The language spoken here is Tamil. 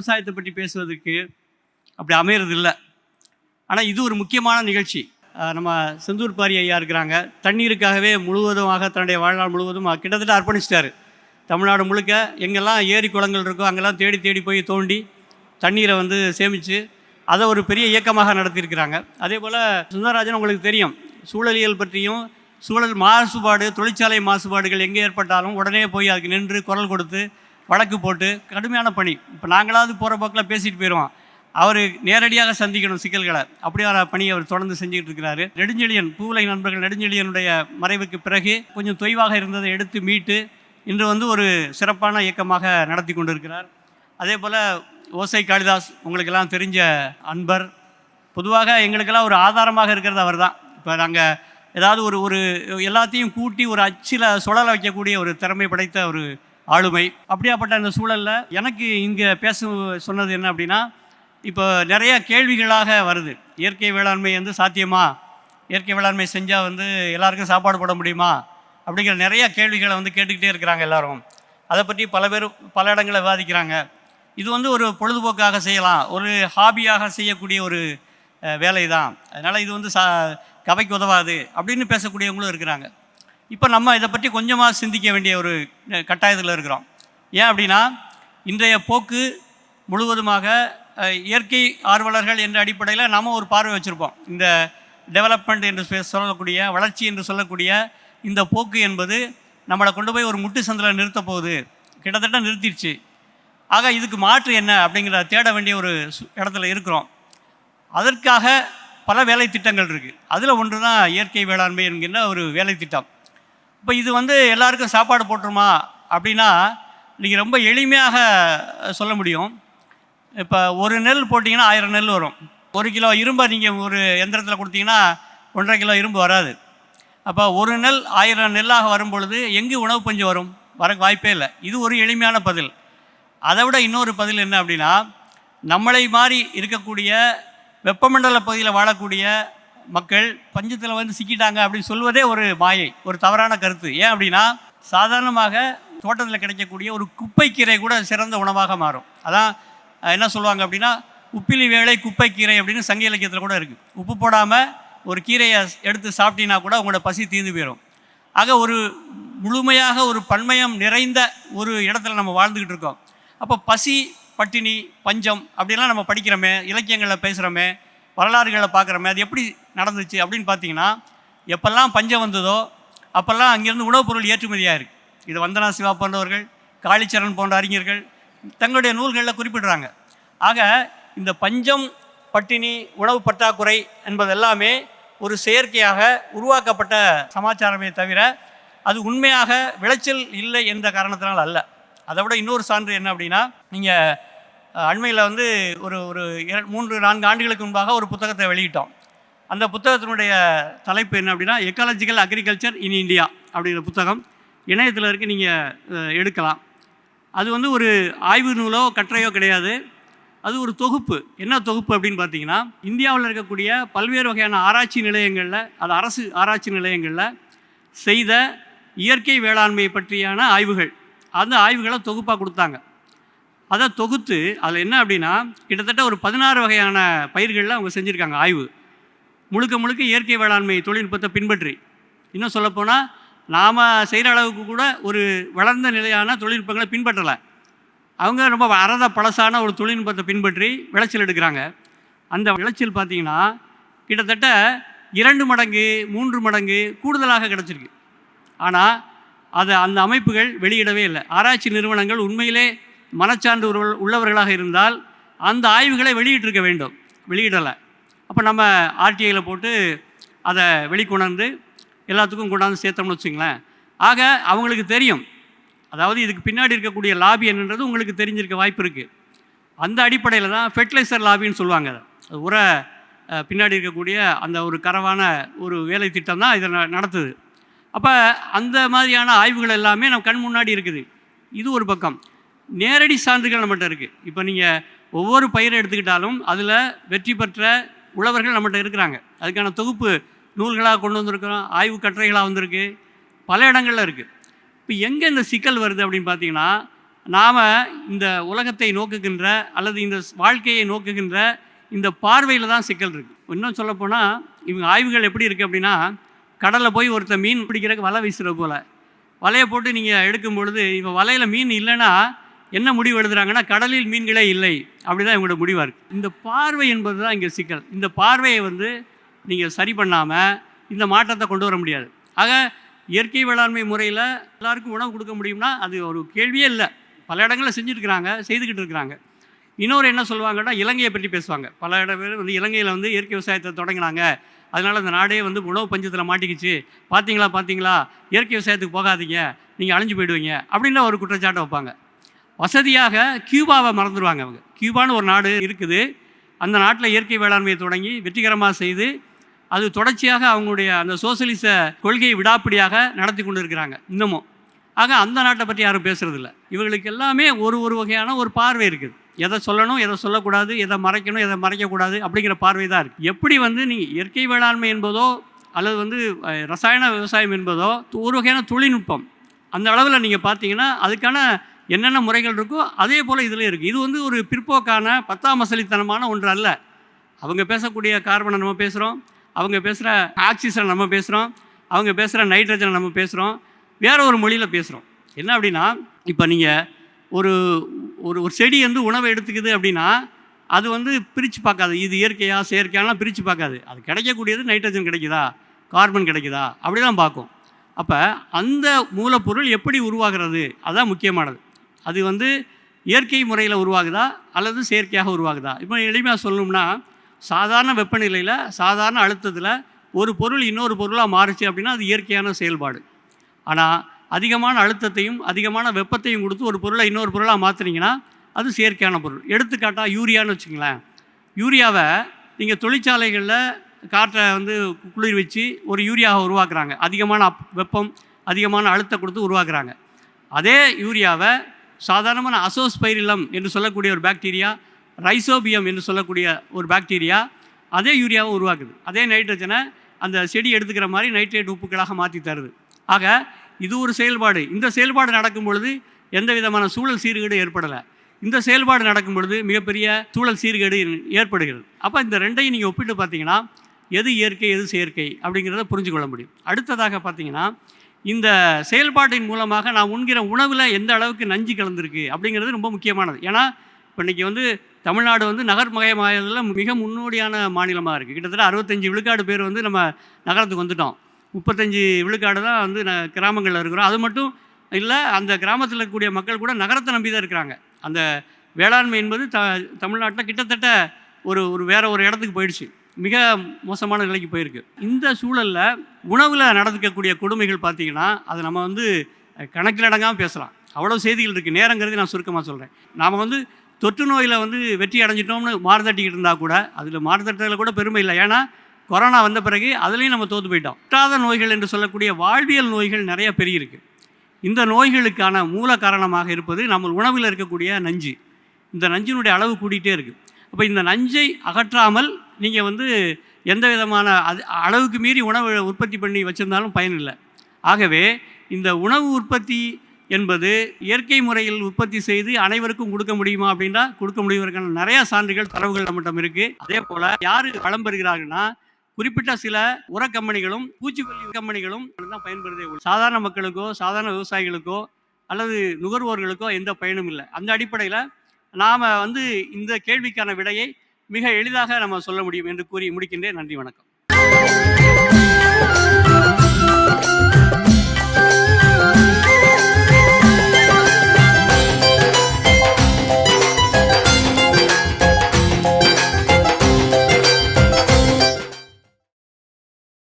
விவசாயத்தை பற்றி பேசுவதற்கு அப்படி அமையறது இல்லை ஆனால் இது ஒரு முக்கியமான நிகழ்ச்சி. நம்ம செந்தூர் பாரி ஐயா இருக்கிறாங்க. தண்ணீருக்காகவே முழுவதுமாக தன்னுடைய வாழ்நாள் முழுவதும் கிட்டத்தட்ட அர்ப்பணிச்சிட்டாரு. தமிழ்நாடு முழுக்க எங்கெல்லாம் ஏரி குளங்கள் இருக்கோ அங்கெல்லாம் தேடி தேடி போய் தோண்டி தண்ணீரை வந்து சேமித்து அதை ஒரு பெரிய இயக்கமாக நடத்தியிருக்கிறாங்க. அதே போல் சுந்தரராஜன் உங்களுக்கு தெரியும். சூழலியல் பற்றியும் சூழல் மாசுபாடு தொழிற்சாலை மாசுபாடுகள் எங்கே ஏற்பட்டாலும் உடனே போய் அதுக்கு நின்று குரல் கொடுத்து வழக்கு போட்டு கடுமையான பணி. இப்போ நாங்களாவது போகிற போக்கில் பேசிட்டு போயிடுவோம் அவர் நேரடியாக சந்திக்கணும் சிக்கல்களை. அப்படியான பணியை அவர் தொடர்ந்து செஞ்சுக்கிட்டு இருக்கிறாரு. நெடுஞ்செழியன் பூவுலை நண்பர்கள் நெடுஞ்செழியனுடைய மறைவுக்கு பிறகு கொஞ்சம் தொய்வாக இருந்ததை எடுத்து மீட்டு இன்று வந்து ஒரு சிறப்பான இயக்கமாக நடத்தி கொண்டிருக்கிறார். அதே போல் ஓசை காளிதாஸ் உங்களுக்கெல்லாம் தெரிஞ்ச அன்பர். பொதுவாக எங்களுக்கெல்லாம் ஒரு ஆதாரமாக இருக்கிறது அவர் தான் இப்போ நாங்கள் ஏதாவது ஒரு ஒரு எல்லாத்தையும் கூட்டி ஒரு அச்சில் சுழல வைக்கக்கூடிய ஒரு திறமை படைத்த ஒரு ஆளுமை. அப்படியாப்பட்ட அந்த சூழலில் எனக்கு இங்கே பேச சொன்னது என்ன அப்படின்னா இப்போ நிறைய கேள்விகளாக வருது. இயற்கை வேளாண்மை வந்து சாத்தியமா? இயற்கை வேளாண்மை செஞ்சால் வந்து எல்லாருக்கும் சாப்பாடு போட முடியுமா? அப்படிங்கிற நிறைய கேள்விகளை வந்து கேட்டுக்கிட்டே இருக்கிறாங்க எல்லாரும். அதை பற்றி பல பேர் பல இடங்களில் விவாதிக்கிறாங்க. இது வந்து ஒரு பொழுதுபோக்காக செய்யலாம். ஒரு ஹாபியாக செய்யக்கூடிய ஒரு வேலை தான் அதனால் இது வந்து சா கவைக்கு உதவாது அப்படின்னு பேசக்கூடியவங்களும் இருக்கிறாங்க. இப்போ நம்ம இதை பற்றி கொஞ்சமாக சிந்திக்க வேண்டிய ஒரு கட்டாயத்தில் இருக்கிறோம். ஏன் அப்படின்னா இன்றைய போக்கு முழுவதுமாக இயற்கை ஆர்வலர்கள் என்ற அடிப்படையில் நாம் ஒரு பார்வை வச்சுருப்போம். இந்த டெவலப்மெண்ட் என்று சொல்லக்கூடிய வளர்ச்சி என்று சொல்லக்கூடிய இந்த போக்கு என்பது நம்மளை கொண்டு போய் ஒரு முட்டு சந்தில் நிறுத்த போகுது. கிட்டத்தட்ட நிறுத்திடுச்சு. ஆக இதுக்கு மாற்று என்ன அப்படிங்கிற தேட வேண்டிய ஒரு இடத்துல இருக்கிறோம். அதற்காக பல வேலை திட்டங்கள் இருக்குது அதில் ஒன்று தான் இயற்கை வேளாண்மை என்கின்ற ஒரு வேலை திட்டம் இப்போ இது வந்து எல்லாருக்கும் சாப்பாடு போட்டுருமா அப்படின்னா நீங்கள் ரொம்ப எளிமையாக சொல்ல முடியும். இப்போ ஒரு நெல் போட்டிங்கன்னா ஆயிரம் நெல் வரும். ஒரு கிலோ இரும்பை நீங்கள் ஒரு எந்திரத்தில் கொடுத்தீங்கன்னா ஒன்றரை கிலோ இரும்பு வராது. அப்போ ஒரு நெல் ஆயிரம் நெல்லாக வரும் பொழுது எங்கு உணவு பஞ்சம் வரும்? வர வாய்ப்பே இல்லை. இது ஒரு எளிமையான பதில். அதை விட இன்னொரு பதில் என்ன அப்படின்னா நம்மளை மாதிரி இருக்கக்கூடிய வெப்பமண்டல பகுதியில் வாழக்கூடிய மக்கள் பஞ்சத்தில் வந்து சிக்கிட்டாங்க அப்படின்னு சொல்வதே ஒரு மாயை ஒரு தவறான கருத்து. ஏன் அப்படின்னா சாதாரணமாக தோட்டத்தில் கிடைக்கக்கூடிய ஒரு குப்பைக்கீரை கூட சிறந்த உணவாக மாறும். அதான் என்ன சொல்லுவாங்க அப்படின்னா உப்பிலி வேலை குப்பைக்கீரை அப்படின்னு சங்க இலக்கியத்தில் கூட இருக்குது உப்பு போடாமல் ஒரு கீரையை எடுத்து சாப்பிட்டீங்கன்னா கூட உங்களோட பசி தீர்ந்து போயிடும் ஆக ஒரு முழுமையாக ஒரு பன்மயம் நிறைந்த ஒரு இடத்துல நம்ம வாழ்ந்துக்கிட்டு இருக்கோம். அப்போ பசி பட்டினி பஞ்சம் அப்படிலாம் நம்ம படிக்கிறோமே இலக்கியங்களில் பேசுகிறோமே வரலாறுகளை பார்க்குறோமே அது எப்படி நடந்துச்சு அப்படின்னு பார்த்தீங்கன்னா எப்பெல்லாம் பஞ்சம் வந்ததோ அப்போல்லாம் அங்கேருந்து உணவுப் பொருள் ஏற்றுமதியாக இருக்குது இது வந்தனா சிவா போன்றவர்கள் காளிச்சரண் போன்ற அறிஞர்கள் தங்களுடைய நூல்களில் குறிப்பிடுறாங்க. ஆக இந்த பஞ்சம் பட்டினி உணவு பற்றாக்குறை என்பதெல்லாமே ஒரு செயற்கையாக உருவாக்கப்பட்ட சமாச்சாரமே தவிர அது உண்மையாக விளைச்சல் இல்லை என்ற காரணத்தினால் அல்ல. அதை விட இன்னொரு சான்று என்ன அப்படின்னா நீங்கள் அண்மையில் வந்து ஒரு ஒரு மூன்று நான்கு ஆண்டுகளுக்கு முன்பாக ஒரு புத்தகத்தை வெளியிட்டோம். அந்த புத்தகத்தினுடைய தலைப்பு என்ன அப்படின்னா எக்காலஜிக்கல் அக்ரிகல்ச்சர் இன் இந்தியா அப்படிங்கிற புத்தகம். இணையத்தில் இருக்க நீங்கள் எடுக்கலாம். அது வந்து ஒரு ஆய்வு நூலோ கட்டுரையோ கிடையாது. அது ஒரு தொகுப்பு. என்ன தொகுப்பு அப்படின்னு பார்த்தீங்கன்னா இந்தியாவில் இருக்கக்கூடிய பல்வேறு வகையான ஆராய்ச்சி நிலையங்களில் அது அரசு ஆராய்ச்சி நிலையங்களில் செய்த இயற்கை வேளாண்மை பற்றியான ஆய்வுகள். அந்த ஆய்வுகளை தொகுப்பாக கொடுத்தாங்க. அதை தொகுத்து அதில் என்ன அப்படின்னா கிட்டத்தட்ட ஒரு பதினாறு வகையான பயிர்களில் அவங்க செஞ்சுருக்காங்க. ஆய்வு. முழுக்க முழுக்க இயற்கை வேளாண்மை தொழில்நுட்பத்தை பின்பற்றி. இன்னும் சொல்லப்போனால் நாம் செய்கிற அளவுக்கு கூட ஒரு வளர்ந்த நிலையான தொழில்நுட்பங்களை பின்பற்றலை. அவங்க ரொம்ப அறத பழசான ஒரு தொழில்நுட்பத்தை பின்பற்றி விளைச்சல் எடுக்கிறாங்க. அந்த விளைச்சல் பார்த்தீங்கன்னா கிட்டத்தட்ட இரண்டு மடங்கு மூன்று மடங்கு கூடுதலாக கிடச்சிருக்கு. ஆனால் அதை அந்த அமைப்புகள் வெளியிடவே இல்லை. ஆராய்ச்சி நிறுவனங்கள் உண்மையிலே மனச்சான்று உள்ளவர்களாக இருந்தால் அந்த ஆய்வுகளை வெளியிட்டிருக்க வேண்டும். வெளியிடலை. அப்போ நம்ம ஆர்டிஐயில் போட்டு அதை வெளிக்கொணர்ந்து எல்லாத்துக்கும் கொண்டாந்து சேர்த்தோம்னு வச்சுங்களேன். ஆக அவங்களுக்கு தெரியும். அதாவது இதுக்கு பின்னாடி இருக்கக்கூடிய லாபி என்னன்றது உங்களுக்கு தெரிஞ்சிருக்க வாய்ப்பு இருக்குது அந்த அடிப்படையில் தான் ஃபெர்டிலைசர் லாபின்னு சொல்லுவாங்க அது. உர பின்னாடி இருக்கக்கூடிய அந்த ஒரு கரவான ஒரு வேலை திட்டம் தான் இதை ந- நடத்துது. அப்போ அந்த மாதிரியான ஆய்வுகள் எல்லாமே நம்ம கண் முன்னாடி இருக்குது. இது ஒரு பக்கம். நேரடி சான்றுகள் நம்மகிட்ட இருக்குது இப்போ நீங்கள் ஒவ்வொரு பயிரை எடுத்துக்கிட்டாலும் அதில் வெற்றி பெற்ற உழவர்கள் நம்மகிட்ட இருக்கிறாங்க. அதுக்கான தொகுப்பு நூல்களாக கொண்டு வந்திருக்கிறோம் ஆய்வு கட்டுரைகளாக வந்திருக்கு பல இடங்களில் இருக்குது இப்போ எங்கே இந்த சிக்கல் வருது அப்படின்னு பார்த்தீங்கன்னா நாம் இந்த உலகத்தை நோக்குகின்ற அல்லது இந்த வாழ்க்கையை நோக்குகின்ற இந்த பார்வையில் தான் சிக்கல் இருக்குது இன்னும் சொல்லப்போனால் இவங்க ஆய்வுகள் எப்படி இருக்குது அப்படின்னா கடலில் போய் ஒருத்தர் மீன் பிடிக்கிறதுக்கு வலை வீசுகிற போல். வலையை போட்டு நீங்கள் எடுக்கும் பொழுது இப்போ வலையில் மீன் இல்லைன்னா என்ன முடிவு எழுதுறாங்கன்னா கடலில் மீன்களே இல்லை. அப்படி தான் இவங்களோட முடிவாக இருக்குது இந்த பார்வை என்பது தான் இங்கே சிக்கல். இந்த பார்வையை வந்து நீங்கள் சரி பண்ணாமல் இந்த மாற்றத்தை கொண்டு வர முடியாது. ஆக இயற்கை வேளாண்மை முறையில் எல்லாருக்கும் உணவு கொடுக்க முடியும்னா அது ஒரு கேள்வியே இல்லை. பல இடங்களில் செஞ்சுருக்கிறாங்க செய்துக்கிட்டு இருக்கிறாங்க இன்னொரு என்ன சொல்லுவாங்கன்னா இலங்கையை பற்றி பேசுவாங்க. பல இட பேர் வந்து இலங்கையில் வந்து இயற்கை விவசாயத்தை தொடங்கினாங்க. அதனால் அந்த நாடே வந்து உணவு பஞ்சத்தில் மாட்டிக்கிச்சு. பார்த்தீங்களா பார்த்தீங்களா இயற்கை விவசாயத்துக்கு போகாதீங்க. நீங்கள் அழிஞ்சு போயிடுவீங்க. அப்படின்ற ஒரு குற்றச்சாட்டை வைப்பாங்க. வசதியாக கியூபாவை மறந்துடுவாங்க அவங்க. கியூபான்னு ஒரு நாடு இருக்குது. அந்த நாட்டில் இயற்கை வேளாண்மையை தொடங்கி வெற்றிகரமாக செய்து அது தொடர்ச்சியாக அவங்களுடைய அந்த சோசியலிச கொள்கையை விடாப்பிடியாக நடத்தி கொண்டு இருக்கிறாங்க இன்னமும். ஆக அந்த நாட்டை பற்றி யாரும் பேசுகிறதில்ல இவர்களுக்கு எல்லாமே ஒரு ஒரு வகையான ஒரு பார்வை இருக்குது. எதை சொல்லணும் எதை சொல்லக்கூடாது எதை மறைக்கணும் எதை மறைக்கக்கூடாது அப்படிங்கிற பார்வை தான் இருக்குது எப்படி வந்து நீங்கள் இயற்கை வேளாண்மை என்பதோ அல்லது வந்து ரசாயன விவசாயம் என்பதோ ஒரு வகையான தொழில்நுட்பம் அந்த அளவில் நீங்கள் பார்த்தீங்கன்னா அதுக்கான என்னென்ன முறைகள் இருக்கோ அதே போல் இதில் இருக்குது இது வந்து ஒரு பிற்போக்கான பத்தாம் மசலித்தனமான ஒன்று அல்ல. அவங்க பேசக்கூடிய கார்பனை நம்ம பேசுகிறோம் அவங்க பேசுகிற ஆக்சிஜனை நம்ம பேசுகிறோம் அவங்க பேசுகிற நைட்ரஜனை நம்ம பேசுகிறோம் வேறு ஒரு மொழியில் பேசுகிறோம் என்ன அப்படின்னா இப்போ நீங்கள் ஒரு ஒரு ஒரு செடி வந்து உணவை எடுத்துக்குது அப்படின்னா அது வந்து பிரித்து பார்க்காது. இது இயற்கையாக செயற்கையாலாம் பிரித்து பார்க்காது. அது கிடைக்கக்கூடியது நைட்ரஜன் கிடைக்குதா? கார்பன் கிடைக்குதா? அப்படி தான் பார்க்கும். அப்போ அந்த மூலப்பொருள் எப்படி உருவாகிறது? அதுதான் முக்கியமானது. அது வந்து இயற்கை முறையில் உருவாகுதா அல்லது செயற்கையாக உருவாகுதா? இப்போ எளிமையாக சொல்லணும்னா சாதாரண வெப்பநிலையில் சாதாரண அழுத்தத்தில் ஒரு பொருள் இன்னொரு பொருளாக மாறுச்சு அப்படின்னா அது இயற்கையான செயல்பாடு. ஆனால் அதிகமான அழுத்தத்தையும் அதிகமான வெப்பத்தையும் கொடுத்து ஒரு பொருளை இன்னொரு பொருளாக மாற்றுனீங்கன்னா அது செயற்கையான பொருள். எடுத்துக்காட்டாக யூரியான்னு வச்சுங்களேன் யூரியாவை நீங்கள் தொழிற்சாலைகளில் காற்றை வந்து குளிர் வச்சு ஒரு யூரியாவை உருவாக்குறாங்க. அதிகமான அப் வெப்பம் அதிகமான அழுத்தம் கொடுத்து உருவாக்குறாங்க. அதே யூரியாவை சாதாரணமான அசோஸ்பைரிலம் என்று சொல்லக்கூடிய ஒரு பாக்டீரியா ரைசோபியம் என்று சொல்லக்கூடிய ஒரு பாக்டீரியா அதே யூரியாவை உருவாக்குது. அதே நைட்ரஜனை அந்த செடி எடுத்துக்கிற மாதிரி நைட்ரேட் உப்புக்களாக மாற்றி தருது. ஆக இது ஒரு செயல்பாடு. இந்த செயல்பாடு நடக்கும் பொழுது எந்த விதமான சூழல் சீர்கேடு ஏற்படலை. இந்த செயல்பாடு நடக்கும் பொழுது மிகப்பெரிய சூழல் சீர்கேடு ஏற்படுகிறது. அப்போ இந்த ரெண்டையும் நீங்கள் ஒப்பிட்டு பார்த்தீங்கன்னா எது இயற்கை எது செயற்கை அப்படிங்கிறத புரிஞ்சு கொள்ள முடியும். அடுத்ததாக பார்த்தீங்கன்னா இந்த செயல்பாட்டின் மூலமாக நான் உண்கிற உணவில் எந்த அளவுக்கு நஞ்சு கலந்துருக்கு அப்படிங்கிறது ரொம்ப முக்கியமானது. ஏன்னா இப்போ இன்றைக்கி வந்து தமிழ்நாடு வந்து நகர்மயமாயதில் மிக முன்னோடியான மாநிலமாக இருக்குது கிட்டத்தட்ட அறுபத்தஞ்சு விழுக்காடு பேர் வந்து நம்ம நகரத்துக்கு வந்துட்டோம். முப்பத்தஞ்சு விழுக்காடு தான் வந்து ந கிராமங்களில் இருக்கிறோம். அது மட்டும் இல்லை அந்த கிராமத்தில் இருக்கக்கூடிய மக்கள் கூட நகரத்தை நம்பி தான் இருக்கிறாங்க. அந்த வேளாண்மை என்பது த தமிழ்நாட்டில் கிட்டத்தட்ட ஒரு ஒரு வேறு ஒரு இடத்துக்கு போயிடுச்சு. மிக மோசமான நிலைக்கு போயிருக்கு. இந்த சூழலில் உணவில் நடந்துக்கக்கூடிய கொடுமைகள் பார்த்திங்கன்னா அதை நம்ம வந்து கணக்கில் அடங்காமல் பேசலாம். அவ்வளோ செய்திகள் இருக்குது நேரங்கிறது நான் சுருக்கமாக சொல்கிறேன் நாம் வந்து தொற்று நோயில் வந்து வெற்றி அடைஞ்சிட்டோம்னு மாறுதட்டிக்கிட்டு இருந்தால் கூட அதில் மாறுதட்டத்தில் கூட பெருமை இல்லை. ஏன்னா கொரோனா வந்த பிறகு அதுலேயும் நம்ம தோற்று போயிட்டோம். ஒட்டாத நோய்கள் என்று சொல்லக்கூடிய வாழ்வியல் நோய்கள் நிறைய பெருகிருக்கு இந்த நோய்களுக்கான மூல காரணமாக இருப்பது நம்ம உணவில் இருக்கக்கூடிய நஞ்சு. இந்த நஞ்சினுடைய அளவு கூட்டிகிட்டே இருக்குது அப்போ இந்த நஞ்சை அகற்றாமல் நீங்கள் வந்து எந்த விதமான அது அளவுக்கு மீறி உணவு உற்பத்தி பண்ணி வச்சுருந்தாலும் பயனில்லை ஆகவே இந்த உணவு உற்பத்தி என்பது இயற்கை முறையில் உற்பத்தி செய்து அனைவருக்கும் கொடுக்க முடியுமா அப்படின்னா கொடுக்க முடிவதற்கான நிறைய சான்றுகள் தரவுகள் நம்மிடம் இருக்குது அதே போல் யார் வளம் பெறுகிறார்கள்னா குறிப்பிட்ட சில உர கம்பெனிகளும் பூச்சிக்கொல்லி கம்பெனிகளும் தான் பயன்படுதே சாதாரண மக்களுக்கோ சாதாரண விவசாயிகளுக்கோ அல்லது நுகர்வோர்களுக்கோ எந்த பயனும் இல்லை. அந்த அடிப்படையில் நாம் வந்து இந்த கேள்விக்கான விடையை மிக எளிதாக நம்ம சொல்ல முடியும் என்று கூறி முடிக்கின்றேன். நன்றி வணக்கம்.